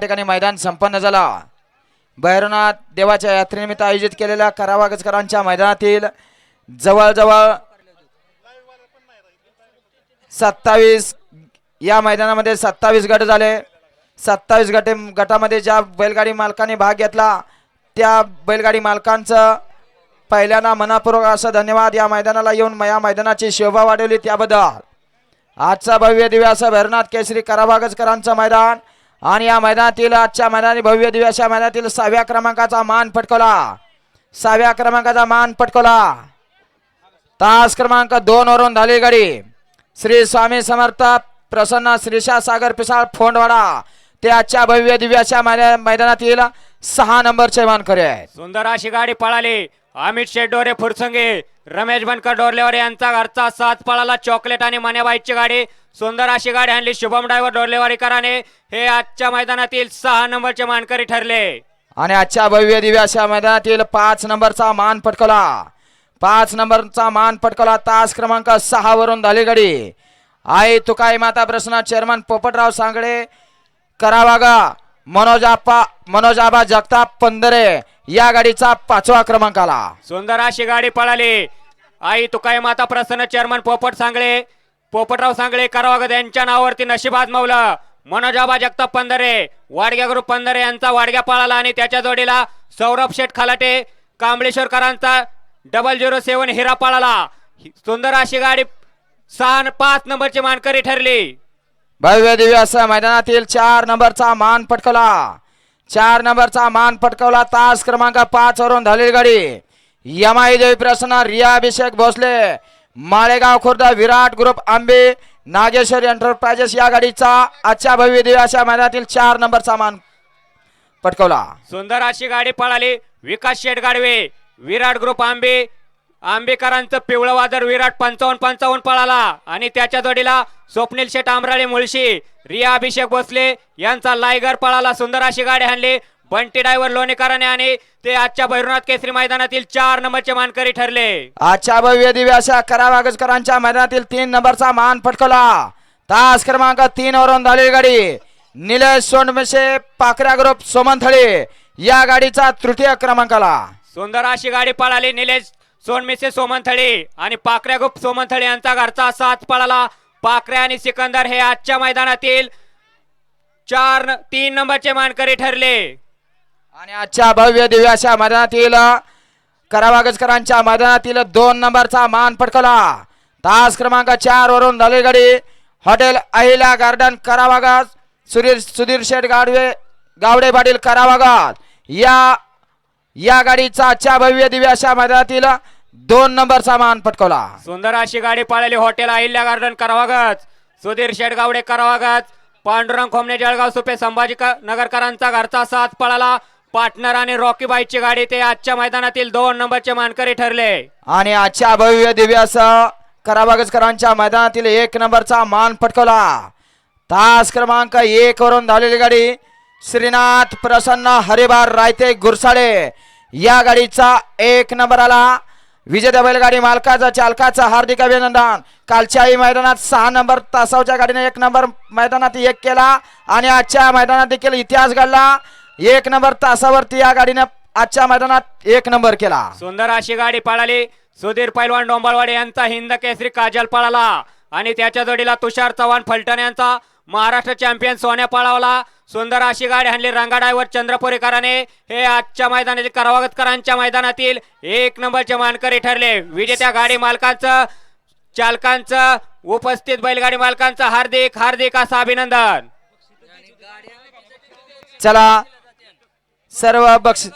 ठिकाणी मैदान संपन्न झाला. भैरवनाथ देवाच्या यात्रेनिमित्त आयोजित केलेल्या करावागजकरांच्या मैदानातील जवळजवळ सत्तावीस या मैदानामध्ये सत्तावीस गट झाले. सत्तावीस गटे गटामध्ये ज्या बैलगाडी मालकाने भाग घेतला त्या बैलगाडी मालकांचं पहिल्यांदा मनापूर्वक असं धन्यवाद या मैदानाला येऊन या मैदानाची शोभा वाढवली त्याबद्दल. आजचा भव्य दिव्य असं भैरवनाथ केसरी करावागजकरांचं मैदान. आणि या मैदानातील आजच्या मैदानी भव्य दिव्य अशा मैदानातील सहाव्या क्रमांकाचा मान पटकवला. सहाव्या क्रमांकाचा मान पटकवला. तास क्रमांक दोन वरून झाली गाडी. श्री स्वामी समर्थ प्रसन्न श्रीशा सागर पिसाळ फोंडवाडा. ते आजच्या भव्य दिव्य अशा मैदानातील सहा नंबरचे मानकरी आहेत. सुंदर अशी गाडी पळाली. अमित शेट डोरे फुरसंगे. रमेश बनकर डोरलेवर यांचा घरचा सात पळाला चॉकलेट आणि मन्याबाईची गाडी. सुंदर अशी गाडी आणली. शुभम ड्रायव्हर डोरलेवारीकराने. हे आजच्या मैदानातील सहा नंबरचे मानकरी ठरले. आणि आजच्या भव्य दिव्य अशा मैदानातील पाच नंबरचा मान पटकला पाच नंबरचा मान पटकला तास क्रमांक सहा वरून झाली गाडी आई तुकाई माता प्रश्न चेअरमन पोपटराव सांगडे करावागा मनोजापा मनोजाबा जगताप पंधरे या गाडीचा पाचवा क्रमांक आला. सुंदर अशी गाडी पळाली. आई तुकाई माता प्रसन्न चेअरमन पोपट सांगळे. पोपटराव सांगळे करावागत यांच्या नावावरती नशीब आजमावलं. मनोजाबा जगताप पंधरे वाडग्या ग्रुप पंधरे यांचा वाडग्या पळाला आणि त्याच्या जोडीला सौरभ शेठ खालाटे कांबळेश्वरकरांचा डबल झिरो सेवन हिरा पळाला. सुंदर अशी गाडी सहा पाच नंबरची मानकरी ठरली. भव्य दिव्य असं मैदानातील चार नंबरचा मान पटकवला. चार नंबरचा मान पटकवला तास क्रमांक पाच वरून झालेली गाडी यमाई देवी प्रसन्न रिया अभिषेक भोसले माळेगाव खुर्द विराट ग्रुप आंबे नागेश्वरी एंटरप्राइजेस या गाडीचा आजच्या भव्य दिव्य अशा मैदानातील चार नंबरचा मान पटकवला. सुंदर अशी गाडी पळाली. विकास शेठ गाडवे विराट ग्रुप आंबे आंबेकरांचं पिवळं वादळ विराट पंचावन्न पंचावन्न पळाला. आणि त्याच्या जोडीला स्वप्नील शेठ आमराळे मुळशी रिया अभिषेक भोसले यांचा लायगर पळाला. सुंदर अशी गाडी आणली बंटी डायव्हर लोणेकरांनी आणि ते आजच्या भैरवनाथ केसरी मैदानातील चार नंबरचे मानकरी ठरले. आजच्या भव्य दिव्य अशा करावागजकरांच्या मैदानातील तीन नंबरचा मान पटकवला तास क्रमांक तीन वरून झालेली गाडी. निलेश सोंडमेशे पाखऱ्या ग्रुप सोमनथळे या गाडीचा तृतीय क्रमांक आला सुंदर अशी गाडी पळाली. निलेश सोनमिसे सोमनथळे आणि पाकऱ्या गुप्त सोमनथळे यांचा घरचा साथ पळाला. पाकऱ्या आणि सिकंदर हे आजच्या मैदानातील चार न- तीन नंबरचे मानकरी ठरले. आणि आजच्या भव्य दिव्य अशा मैदानातील करावागजकरांच्या मैदानातील दोन नंबरचा मान पटकला तास क्रमांक चार वरून झालेली हॉटेल अहिल्या गार्डन करावागाज सुधीर सुधीर शेठ गाडवे गावडे पाटील करावागाज या या गाडीचा आजच्या भव्य दिव्य अशा मैदानातील दोन नंबरचा मान पटकवला. सुंदर अशी गाडी पळाली हॉटेल अहिल्या गार्डन करावागत. सुधीर शेडगावडे करावागत. पांडुरंग खोमणे जळगाव सुपे संभाजी नगरकरांचा घरचा साथ पळाला. पार्टनर आणि रॉकी बाईची गाडी ते आजच्या मैदानातील दोन नंबरचे मानकरी ठरले. आणि आजच्या भव्य दिव्य असं कराबागजकरांच्या मैदानातील एक नंबरचा मान पटकवला. तास क्रमांक एक वरून झालेली गाडी श्रीनाथ प्रसन्न हरिबार रायते गुरसाळे या गाडीचा एक नंबर आला. विजेत्या बैलगाडी मालकाचा चालकाचा हार्दिक अभिनंदन. कालच्याही मैदानात सहा नंबर तासावच्या गाडीने एक नंबर मैदानात एक केला आणि आजच्या मैदानात देखील इतिहास घडला. एक नंबर तासावरती या गाडीने आजच्या मैदानात एक नंबर केला. सुंदर अशी गाडी पळाली. सुधीर पैलवान डोंबाळवाडे यांचा हिंद केसरी काजल पळाला. आणि त्याच्या जोडीला तुषार चव्हाण फलटण यांचा महाराष्ट्र चॅम्पियन सोन्या पळावला. सुंदर अशी गाडी आणली रंगाडायवर चंद्रपुरेकराने. हे आजच्या मैदानातील करावागतकरांच्या मैदानातील एक नंबरचे मानकरी ठरले. विजेत्या गाडी मालकांचं चालकांचं उपस्थित बैलगाडी मालकांचं हार्दिक हार्दिक असं अभिनंदन. चला सर्व बक्ष